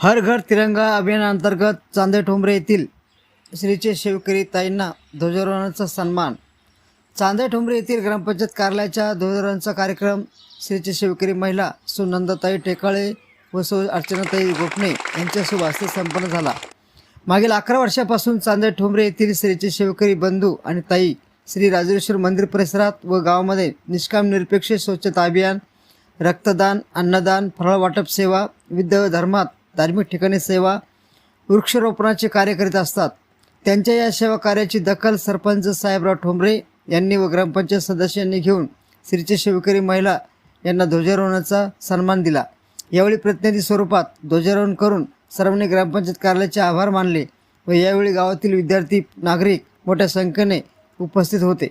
हर घर तिरंगा अभियानांतर्गत चांदे ठोंबरे येथील श्रीचे शेवकरी ताईंना ध्वजारोहणाचा सन्मान. चांदे ठोंबरे येथील ग्रामपंचायत कार्यालयाच्या ध्वजारोहणाचा कार्यक्रम श्रीचे शेवकरी महिला सुनंदाताई टेकाळे व सौ अर्चनाताई गोपणे यांच्या शुभ हस्ते संपन्न झाला. मागील अकरा वर्षापासून चांदे ठोंबरे येथील श्रीचे शेवकरी बंधू आणि ताई श्री राजेश्वर मंदिर परिसरात व गावामध्ये निष्काम निरपेक्ष स्वच्छता अभियान रक्तदान अन्नदान फळवाटप सेवा विविध धर्मात धार्मिक ठिकाणी सेवा वृक्षारोपणाचे कार्य करीत असतात. त्यांच्या या सेवा कार्याची दखल सरपंच साहेबराव ठोंबरे यांनी व ग्रामपंचायत सदस्यांनी घेऊन श्रीचे शिवकरी महिला यांना ध्वजारोहणाचा सन्मान दिला. यावेळी प्रतिनिधी स्वरूपात ध्वजारोहण करून सर्वांनी ग्रामपंचायत कार्यालयाचे आभार मानले व यावेळी गावातील विद्यार्थी नागरिक मोठ्या संख्येने उपस्थित होते.